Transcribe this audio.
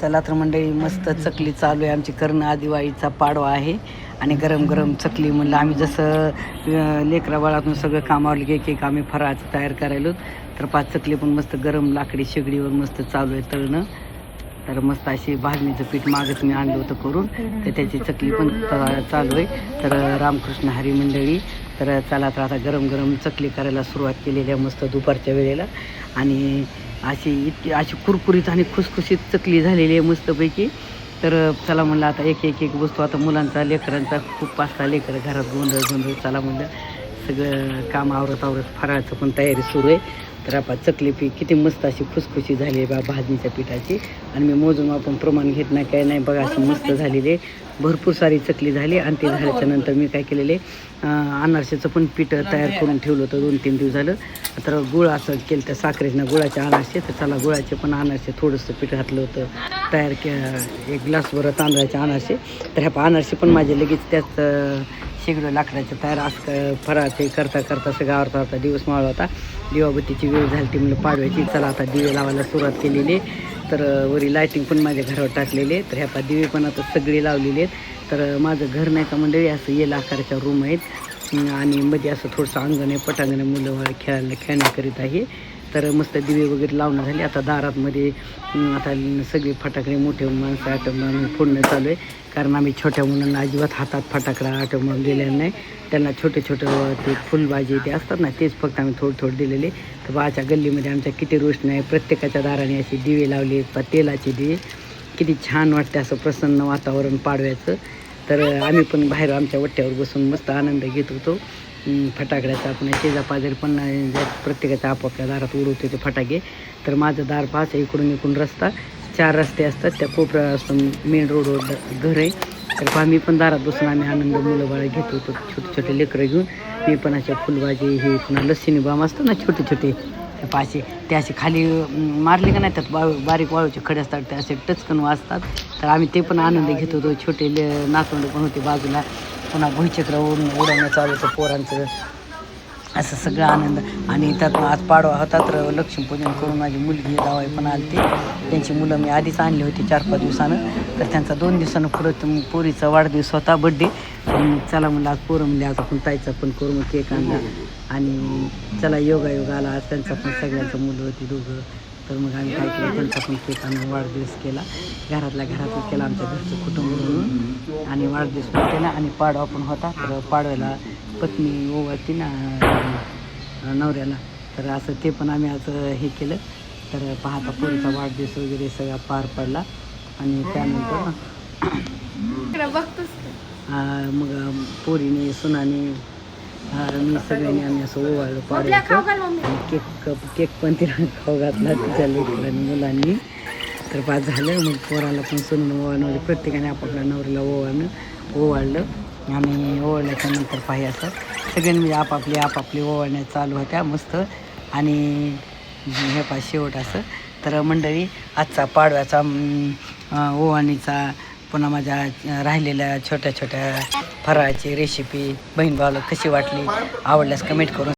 चला तर मंडळी मस्त चकली चालू आहे. आमची कर्ण आदिवाळीचा पाडवा आहे. आणि गरम गरम चकली म्हणलं आम्ही जसं लेकरा बाळातून सगळं कामावर एक एक आम्ही फराळाचं तयार करायलो. तर पाच चकली पण मस्त गरम लाकडी शेगडीवर मस्त चालू आहे तळणं. तर मस्त अशी भाजणीचं पीठ मागच मी आणलं होतं करून. तर त्याची चकली पण चालू आहे. तर रामकृष्ण हरी मंडळी तर चला तर आता गरम गरम चकली करायला सुरुवात केलेली आहे मस्त दुपारच्या वेळेला. आणि अशी इतकी अशी कुरकुरीत आणि खुसखुशीत चकली झालेली आहे मस्तपैकी. तर चला म्हणलं आता एक एक एक वस्तू आता मुलांचा लेकरांचा खूप पाच सहा लेकरं घरात गोंधळ गोंधळ चला म्हणलं. सगळं काम आवरत आवरत फराळाचं पण तयारी सुरू आहे. तर आपण चकली पीठ किती मस्त अशी खुसखुशी झाली आहे बा भाजणीच्या पिठाची. आणि मी मोजून आपण प्रमाण घेत नाही काय नाही. बघा अशी मस्त झालेली भरपूर सारी चकली झाली आणि ते झाल्याच्यानंतर मी काय केलेले अनारशाचं पण पीठ तयार करून ठेवलं होतं दोन तीन दिवस झालं. तर गुळ असं केलं त्या साखरेनं गुळाचे अनारसे तर चला गुळाचे पण अनारसे थोडंसं पीठ घातलं होतं. तयार के एक ग्लासभर तांदळाचे अनारसे. तर ह्या अनारसे पण माझे लगेच त्यात अं, लाकडाच्या लाकडाचं तयार असं ते करता करता सगळं आवरता होता दिवस मावळा होता. दिवाबत्तीची वेळ झाली ती म्हणलं पाडव्याची. चला आता दिवे लावायला सुरुवात केलेली तर वरी लायटिंग पण माझ्या घरावर टाकलेली आहे. तर ह्या पा दिवे पण आता सगळे लावलेले आहेत. तर माझं घर नाही का मंडळी असं येल आकाराच्या रूम आहेत. आणि मध्ये असं थोडंसं अंगण आहे. पटांगण मुलं खेळायला खेळण्याकरीत आहे. तर मस्त दिवे वगैरे लावणं झाली आता दारातमध्ये आता सगळे फटाकडे मोठे माणसं आटोमून फोडणं चालू आहे. कारण आम्ही छोट्या मुलांना अजिबात हातात फटाकडा आटोमून दिलेला नाही. त्यांना छोटे छोटे ते फुलबाजी ते असतात ना तेच फक्त आम्ही थोडं थोडं दिलेले. तर बाच्या गल्लीमध्ये आमच्या किती रोषण आहे. प्रत्येकाच्या दाराने असे दिवे लावले तेलाचे दिवे. किती छान वाटते असं प्रसन्न वातावरण पाडव्याचं. तर आम्ही पण बाहेर आमच्या वट्ट्यावर बसून मस्त आनंद घेत होतो. फटाकड्याचा पुन्हा शेजापाजर पण प्रत्येकाच्या आपापल्या दारात उडवते ते फटाके. तर माझं दार पाच आहे, इकडून इकडून रस्ता. चार रस्ते असतात त्या कोपऱ्या असून मेन रोडवर घर आहे. तर आम्ही पण दारात बसून आम्ही आनंद मुलं बाळ घेत होतो छोटे छोटे लेकरं घेऊन. मी पण अशा फुलभाजी हे पुन्हा लस्सीने बाम असतं ना छोटे छोटे. पाचशे ते असे खाली मारले का नाही त्यात बा बारीक वाळूचे खडे असतात ते असे टचकन वाजतात. तर आम्ही ते पण आनंद घेत होतो छोटे ले नातवंड पण होते बाजूला. पुन्हा भुईचक्र उडून उडवणं चालू होतं पोरांचं. असं सगळं आनंद. आणि त्यात आज पाडवा होता तर लक्ष्मीपूजन करून माझी मुलगी जावाई पण आली त्यांची मुलं मी आधीच आणली होती चार पाच दिवसानं. तर त्यांचा दोन दिवसानं पुढं पोरीचा वाढदिवस होता बड्डे चला म्हणलं आज पोरं म्हणले आज आपण ताईचा पण करू मग केक आणला. आणि चला योगायोग आला. आज त्यांचा पण सगळ्यांचं मुलं होती दोघं. तर मग आम्ही काय केलं त्यांचा पण केक आणून वाढदिवस केला. घरातल्या घरातच केला आमच्या घरचं कुटुंब म्हणून आणि वाढदिवस पण केला आणि पाडवा पण होता. तर पाडव्याला पत्नी ओवाळती ना नवऱ्याला. तर असं ते पण आम्ही आज हे केलं. तर पाहता पोरीचा वाढदिवस वगैरे सगळा पार पडला. आणि त्यानंतर मग पोरीने सुनाने अं, मी सगळ्यांनी आम्ही असं ओवाळलं पाडव्याचं आणि केक केक पण तिला खाऊ घातला तिच्या लेकरांनी मुलांनी. तर पाच झालं मग पोराला पण सुन ओवाळणं प्रत्येकाने आपापल्या नवऱ्याला ओवाळणं ओवाळलं. आणि ओवाळल्याच्या नंतर पाहि असं सगळ्यांनी म्हणजे आपापली आपापली ओवाळण्या चालू होत्या मस्त. आणि हे पा शेवट असं. तर मंडळी आजचा पाडव्याचा ओवाळणीचा पुन्हा माझ्या राहिलेल्या छोट्या छोट्या फराळाची रेसिपी बहीण भावाला कशी वाटली आवडल्यास कमेंट करून